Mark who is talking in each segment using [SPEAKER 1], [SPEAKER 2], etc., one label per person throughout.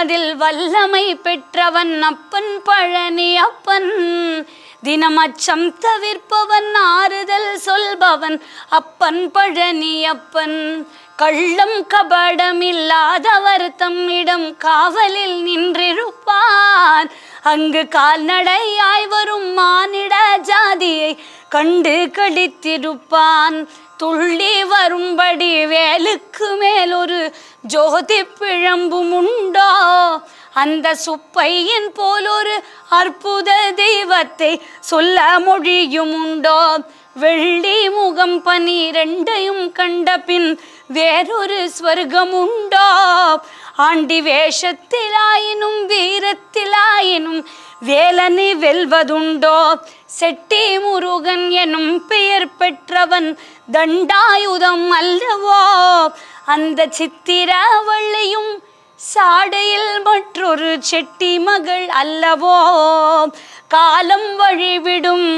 [SPEAKER 1] அதில் வல்லமை பெற்றவன் அப்பன் பழனி அப்பன். தினம் அச்சம் தவிர்ப்பவன் ஆறுதல் சொல்பவன் அப்பன் பழனி அப்பன். கள்ளம் கபடம் இல்லாதவர் தம்மிடம் காவலில் நின்றிருப்பான் அங்கு கால்நடையாய் வரும் மானிட ஜாதியை கண்டு கடித்திருப்பான். துள்ளி வரும்படி வேலுக்கு மேல் ஒரு ஜோதி பிழம்பும் உண்டோ அந்த சுப்பையின் போல் ஒரு அற்புத தெய்வத்தை சொல்ல மொழியும் உண்டோ வெள்ளி முகம் பனிரெண்டையும் கண்ட பின் வேறொரு ஸ்வர்க்கம் உண்டோ ஆண்டி வேஷத்திலாயினும் வீரத்திலாயினும் வேலனை வெல்வதுண்டோ? செட்டி முருகன் எனும் பெயர் பெற்றவன் தண்டாயுதம் அல்லவோ? அந்த சித்திரவள்ளியும் சாடையில் மற்றொரு செட்டி மகள் அல்லவோ? காலம் வழிவிடும்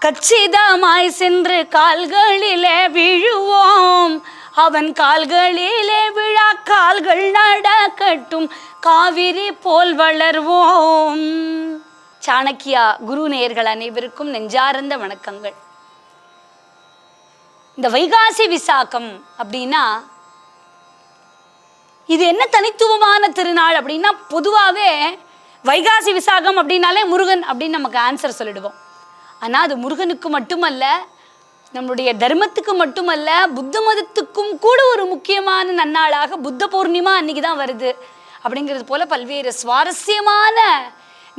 [SPEAKER 1] கச்சிதமாய் சென்று கால்களிலே விழுவோம். அவன் கால்களிலே விழா கால்கள் நடக்கட்டும். காவிரி போல் வளர்வோம். சாணக்கியா குரு நேயர்கள் அனைவருக்கும் நெஞ்சார்ந்த வணக்கங்கள். இந்த வைகாசி விசாகம் அப்படின்னா இது என்ன தனித்துவமான திருநாள் அப்படின்னா பொதுவாகவே வைகாசி விசாகம் அப்படின்னாலே முருகன் அப்படின்னு நமக்கு ஆன்சர் சொல்லிடுவோம். ஆனால் அது முருகனுக்கு மட்டுமல்ல நம்மளுடைய தர்மத்துக்கு மட்டுமல்ல புத்த மதத்துக்கும் கூட ஒரு முக்கியமான நன்னாளாக புத்த பூர்ணிமா அன்னைக்கு தான் வருது. அப்படிங்கிறது போல பல்வேறு சுவாரஸ்யமான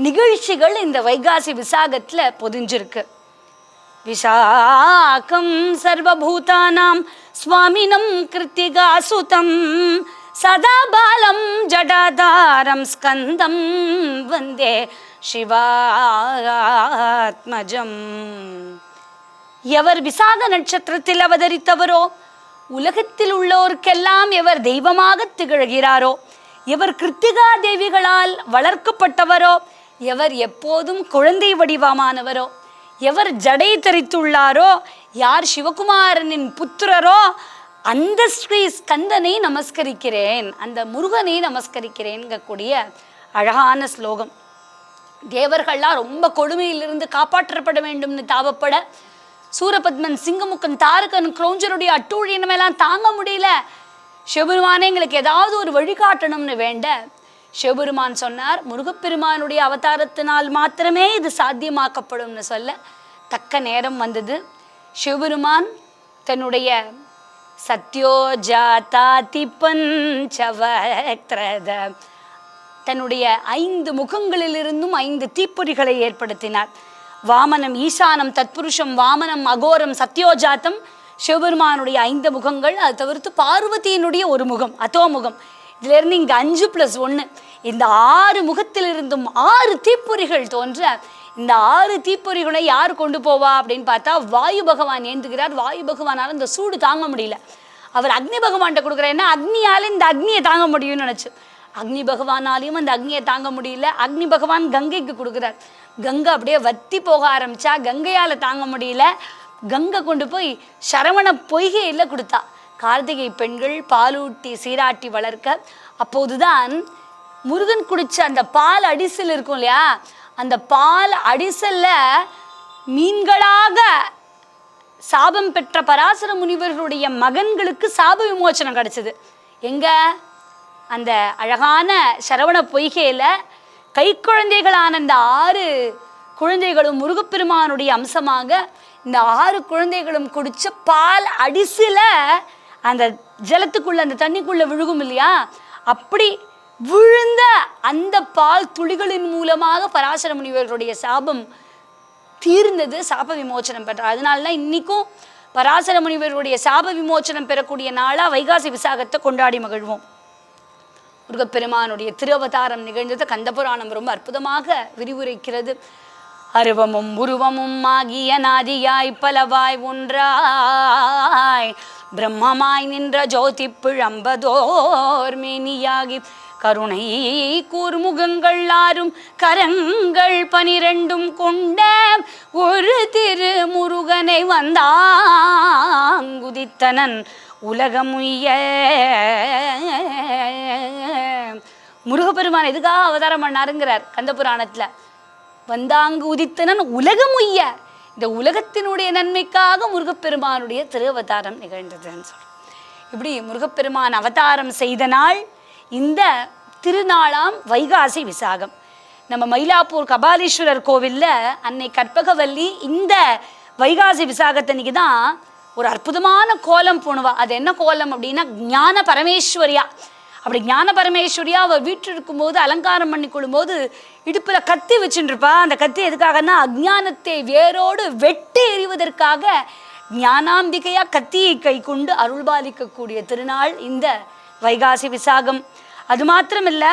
[SPEAKER 1] நிகழ்ச்சிகள் இந்த வைகாசி விசாகத்தில் பொதிஞ்சிருக்கு. விசாகம் சர்வபூதானாம் சுவாமினம் கிருத்திகாசுதம் சதா பாலம் ஜடாதாரம் ஸ்கந்தம் வந்தே சிவாத்மஜம் எவர் விசாக நட்சத்திரத்தில் அவதரித்தவரோ? உலகத்தில் உள்ளோருக்கெல்லாம் எவர் தெய்வமாக திகழ்கிறாரோ? எவர் கிருத்திகா தேவிகளால் வளர்க்கப்பட்டவரோ? எவர் எப்போதும் குழந்தை வடிவமானவரோ? எவர் ஜடை தரித்துள்ளாரோ? யார் சிவகுமாரனின் புத்திரரோ? அந்த ஸ்ரீ ஸ்கந்தனை நமஸ்கரிக்கிறேன். அந்த முருகனை நமஸ்கரிக்கிறேன்கக்கூடிய அழகான ஸ்லோகம். தேவர்கள்லாம் ரொம்ப கொடுமையிலிருந்து காப்பாற்றப்பட வேண்டும்னு தாவப்பட சூரபத்மன் சிங்கமுக்கன் தாரகன் குரோஞ்சருடைய அட்டூழியனமெல்லாம் தாங்க முடியல. சிவபெருமானே எங்களுக்கு ஏதாவது ஒரு வழிகாட்டணும்னு வேண்ட. சிவபெருமான் சொன்னார் முருகப்பெருமானுடைய அவதாரத்தினால் மாத்திரமே இது சாத்தியமாக்கப்படும்னு சொல்ல தக்க நேரம் வந்தது. சிவபெருமான் தன்னுடைய சத்யோஜாதாதி பஞ்சவக்திரத தன்னுடைய ஐந்து முகங்களிலிருந்தும் ஐந்து தீப்பொறிகளை ஏற்படுத்தினார். வாமனம் ஈசானம் தத்புருஷம் வாமனம் அகோரம் சத்யோஜாத்தம் சிவபெருமானுடைய ஐந்து முகங்கள் அது தவிர்த்து பார்வதியினுடைய ஒரு முகம் அதோ முகம். இதுல இருந்து அஞ்சு ப்ளஸ் ஒன்று இந்த ஆறு முகத்திலிருந்தும் ஆறு தீப்பொறிகள் தோன்ற இந்த ஆறு தீப்பொறிகளை யார் கொண்டு போவா அப்படின்னு பார்த்தா வாயு பகவான் ஏந்துகிறார். வாயு பகவானால் இந்த சூடு தாங்க முடியல. அவர் அக்னி பகவான்கிட்ட கொடுக்குற அக்னியால் இந்த அக்னியை தாங்க முடியும்னு நினச்சி. அக்னி பகவானாலையும் அந்த அக்னியை தாங்க முடியல. அக்னி பகவான் கங்கைக்கு கொடுக்குறார். கங்கை அப்படியே வத்தி போக ஆரம்பிச்சா கங்கையால் தாங்க முடியல. கங்கை கொண்டு போய் சரவண பொய்கையில் கொடுத்தா. கார்த்திகை பெண்கள் பாலூட்டி சீராட்டி வளர்க்க அப்போதுதான் முருகன் குடிச்ச அந்த பால் அடிசல் இருக்கும் இல்லையா? அந்த பால் அடிசல்ல மீன்களாக சாபம் பெற்ற பராசர முனிவர்களுடைய மகன்களுக்கு சாப விமோச்சனம் கிடைச்சது. எங்க? அந்த அழகான சரவண பொய்கையில கை குழந்தைகளான இந்த ஆறு குழந்தைகளும் முருகப்பெருமானுடைய அம்சமாக இந்த ஆறு குழந்தைகளும் குடிச்ச பால் அடிசில அந்த ஜலத்துக்குள்ள அந்த தண்ணிக்குள்ள விழுகும் இல்லையா? அப்படி விழுந்த அந்த பால் துளிகளின் மூலமாக பராசர முனிவர்களுடைய சாபம் தீர்ந்தது சாப விமோச்சனம் பெற்றார் அதனால தான் இன்னைக்கும் பராசர முனிவருடைய சாப விமோச்சனம் பெறக்கூடிய நாளா வைகாசி விசாகத்தை கொண்டாடி மகிழ்வோம். முருகப்பெருமானுடைய திருவதாரம் நிகழ்ந்தது. கந்தபுராணம் ரொம்ப அற்புதமாக விரிவுரைக்கிறது. அருவமும் உருவமும் ஆகிய நாதியாய் பலவாய் ஒன்றாய். பிரம்மமாய் நின்ற ஜோதி பிழம்பதோர் மேனியாகி. கருணை கூர்முகங்கள் ஆறும் கரங்கள் பனிரெண்டும் கொண்ட ஒரு திரு முருகனை வந்தாங்குதித்தனன். உலகமுய்ய முருகப்பெருமான் எதுக்காக அவதாரம் பண்ணாருங்கிறார் கந்த புராணத்தில் வந்தாங்கு உதித்தனன் உலகம் உய்ய. இந்த உலகத்தினுடைய நன்மைக்காக முருகப்பெருமானுடைய திருவதாரம் நிகழ்ந்ததுன்னு சொல்கிறோம் இப்படி முருகப்பெருமான் அவதாரம் செய்த நாள் இந்த திருநாளாம் வைகாசி விசாகம். நம்ம மயிலாப்பூர் கபாலீஸ்வரர் கோவில்ல அன்னை கற்பகவல்லி இந்த வைகாசி விசாகத்தன்னைக்கு தான் ஒரு அற்புதமான கோலம் போணுவா அது என்ன கோலம் அப்படின்னா ஞான பரமேஸ்வரியா. அப்படி ஞான பரமேஸ்வரியா அவள் வீட்டில் இருக்கும்போது அலங்காரம் பண்ணி கொள்ளும்போது இடுப்பில் கத்தி வச்சுட்டுருப்பா அந்த கத்தி எதுக்காகன்னா அஜ்ஞானத்தை வேரோடு வெட்டி எறிவதற்காக ஞானாம்பிகையாக கத்தியை கை கொண்டு அருள்பாலிக்கக்கூடிய திருநாள் இந்த வைகாசி விசாகம். அது மாத்திரமில்ல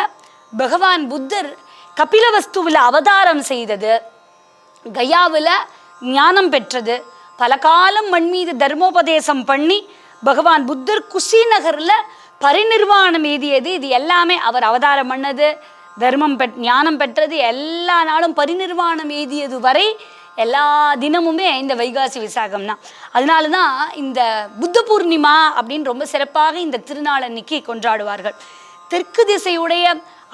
[SPEAKER 1] பகவான் புத்தர் கபிலவஸ்துவில் அவதாரம் செய்தது. கயாவில் ஞானம் பெற்றது. பல காலம் மண் மீது தர்மோபதேசம் பண்ணி பகவான் புத்தர் குஷிநகரில் பரிநிர்வாணம் எய்தியது. இது எல்லாமே அவர் அவதாரம் பண்ணது. தர்மம் பெற் ஞானம் பெற்றது. எல்லா நாளும் பரிநிர்வாணம் எய்தியது வரை எல்லா தினமுமே இந்த வைகாசி விசாகம் தான் அதனால தான் இந்த புத்த பூர்ணிமா அப்படின்னு ரொம்ப சிறப்பாக இந்த திருநாள் அன்னைக்கு கொண்டாடுவார்கள். தெற்கு திசையுடைய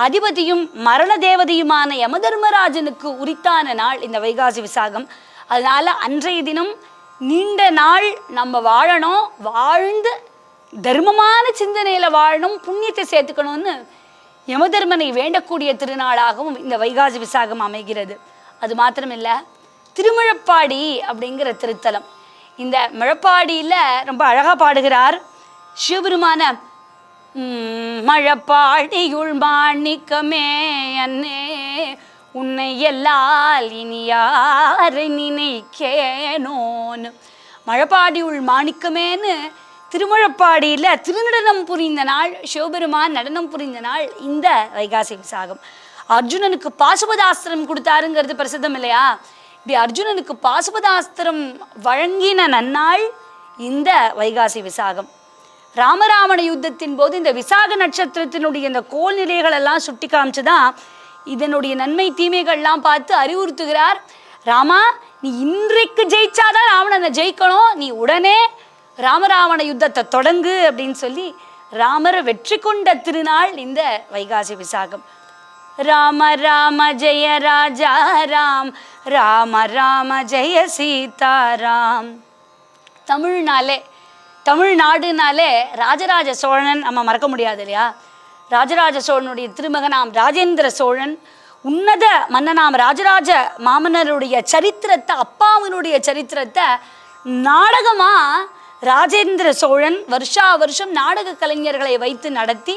[SPEAKER 1] அதிபதியும் மரண தேவதையுமான யமதர்மராஜனுக்கு உரித்தான நாள் இந்த வைகாசி விசாகம். அதனால் அன்றைய தினம் நீண்ட நாள் நம்ம வாழணும். வாழ்ந்து தர்மமான சிந்தனையில் வாழணும் புண்ணியத்தை சேர்த்துக்கணும்னு யமதர்மனை வேண்டக்கூடிய திருநாளாகவும் இந்த வைகாசி விசாகம் அமைகிறது. அது மாத்திரமில்ல திருமுழப்பாடி அப்படிங்கிற திருத்தலம். இந்த முழப்பாடியில் ரொம்ப அழகா பாடுகிறார் சிவபெருமான மழப்பாடியுள் மாணிக்கமே அன்னே உன்னை எல்லால் இனி யாரை நினைக்கேனோன்னு. மழப்பாடியுள் மாணிக்கமேன்னு திருமழப்பாடியில் திருநடனம் புரிந்த நாள் சிவபெருமான் நடனம் புரிந்த நாள் இந்த வைகாசி விசாகம். அர்ஜுனனுக்கு பாசுபதாஸ்திரம் கொடுத்தாருங்கிறது பிரசித்தம் இல்லையா? இப்படி அர்ஜுனனுக்கு பாசுபதாஸ்திரம் வழங்கின நன்னாள் இந்த வைகாசி விசாகம். ராமராமண யுத்தத்தின் போது இந்த விசாக நட்சத்திரத்தினுடைய இந்த கோல் நிலைகள் எல்லாம் சுட்டி காமிச்சுதான் இதனுடைய நன்மை தீமைகள்லாம் பார்த்து அறிவுறுத்துகிறார். ராமா நீ இன்றைக்கு ஜெயிச்சாதான் ராவணனை ஜெயிக்கணும். நீ உடனே ராமராவண யுத்தத்தை தொடங்கு அப்படின்னு சொல்லி ராமரை வெற்றி கொண்ட திருநாள் இந்த வைகாசி விசாகம். ராம ராம ஜெய ராஜா ராம் ராம ராம ஜெய சீதாராம் தமிழ்னாலே தமிழ்நாடுனாலே ராஜராஜ சோழன் நம்ம மறக்க முடியாது இல்லையா? ராஜராஜ சோழனுடைய திருமகனாம் ராஜேந்திர சோழன். உன்னத மன்னனாம் ராஜராஜ மாமன்னருடைய சரித்திரத்தை அப்பாவினுடைய சரித்திரத்தை நாடகமாக ராஜேந்திர சோழன் வருஷா வருஷம் நாடக கலைஞர்களை வைத்து நடத்தி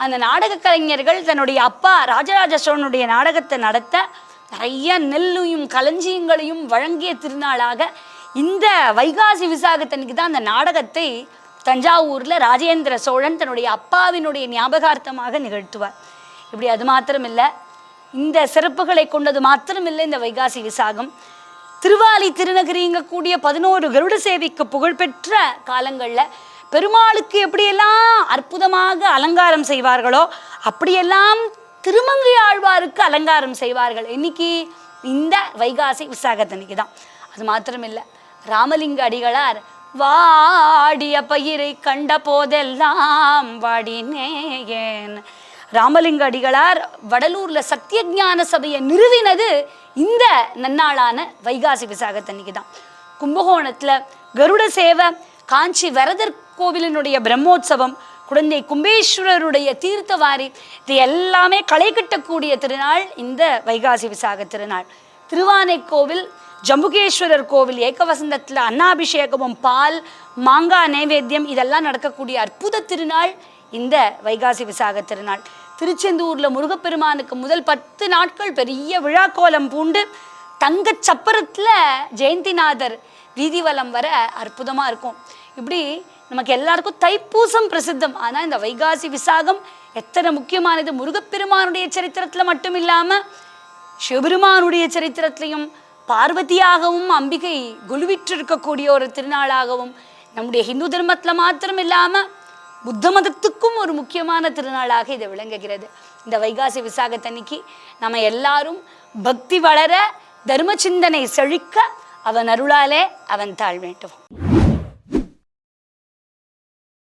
[SPEAKER 1] அந்த நாடக கலைஞர்கள் தன்னுடைய அப்பா ராஜராஜ சோழனுடைய நாடகத்தை நடத்த நிறைய நெல்லையும் களஞ்சியங்களையும் வழங்கிய திருநாளாக இந்த வைகாசி விசாகத்தன்னைக்கு தான் அந்த நாடகத்தை தஞ்சாவூரில் ராஜேந்திர சோழன் தன்னுடைய அப்பாவினுடைய ஞாபகார்த்தமாக நிகழ்த்துவார். இப்படி அது மாத்திரமில்லை இந்த சிறப்புகளை கொண்டது மாத்திரமில்லை இந்த வைகாசி விசாகம். திருவாலி திருநகரிங்கக்கூடிய பதினோரு கருட சேவைக்கு புகழ்பெற்ற காலங்களில் பெருமாளுக்கு எப்படியெல்லாம் அற்புதமாக அலங்காரம் செய்வார்களோ அப்படியெல்லாம் திருமங்கை ஆழ்வாருக்கு அலங்காரம் செய்வார்கள். இன்னைக்கு இந்த வைகாசி விசாகத்தன்னைக்கு தான். அது மாத்திரமில்லை ராமலிங்க அடிகளார் வாடிய பயிரை கண்ட போதெல்லாம் வாடினேன். ராமலிங்க அடிகளார் வடலூர்ல சத்தியஞான சபையை நிறுவினது இந்த நன்னாளான வைகாசி விசாகத்தன்னைக்கு தான் கும்பகோணத்துல கருட சேவை காஞ்சி வரதர் கோவிலினுடைய பிரம்மோற்சவம் குழந்தை கும்பேஸ்வரருடைய தீர்த்தவாரி இது எல்லாமே களை கட்டக்கூடிய திருநாள் இந்த வைகாசி விசாக திருநாள். திருவானைக்கோவில் ஜம்புகேஸ்வரர் கோவில் ஏகவசந்தத்தில் அன்னாபிஷேகமும் பால் மாங்காய் நைவேத்தியம் இதெல்லாம் நடக்கக்கூடிய அற்புத திருநாள் இந்த வைகாசி விசாக திருநாள். திருச்செந்தூரில் முருகப்பெருமானுக்கு முதல் பத்து நாட்கள் பெரிய விழாக்கோலம் பூண்டு தங்க சப்பரத்தில் ஜெயந்திநாதர் வீதிவலம் வர அற்புதமாக இருக்கும். இப்படி நமக்கு எல்லாருக்கும் தைப்பூசம் பிரசித்தம். ஆனால் இந்த வைகாசி விசாகம் எத்தனை முக்கியமானது? முருகப்பெருமானுடைய சரித்திரத்தில் மட்டும் இல்லாமல் சிவபெருமானுடைய சரித்திரத்திலையும் பார்வதியாகவும் அம்பிகை குழுவிற்று இருக்கக்கூடிய ஒரு திருநாளாகவும் நம்முடைய ஹிந்து தர்மத்தில் மாத்திரம் இல்லாமல் புத்த மதத்துக்கும் ஒரு முக்கியமான திருநாளாக இது விளங்குகிறது. இந்த வைகாசி விசாகத்தன்னைக்கு நம்ம எல்லாரும் பக்தி வளர தர்ம சிந்தனை செழிக்க அவன் அருளாலே அவன் தாழ் வேண்டும்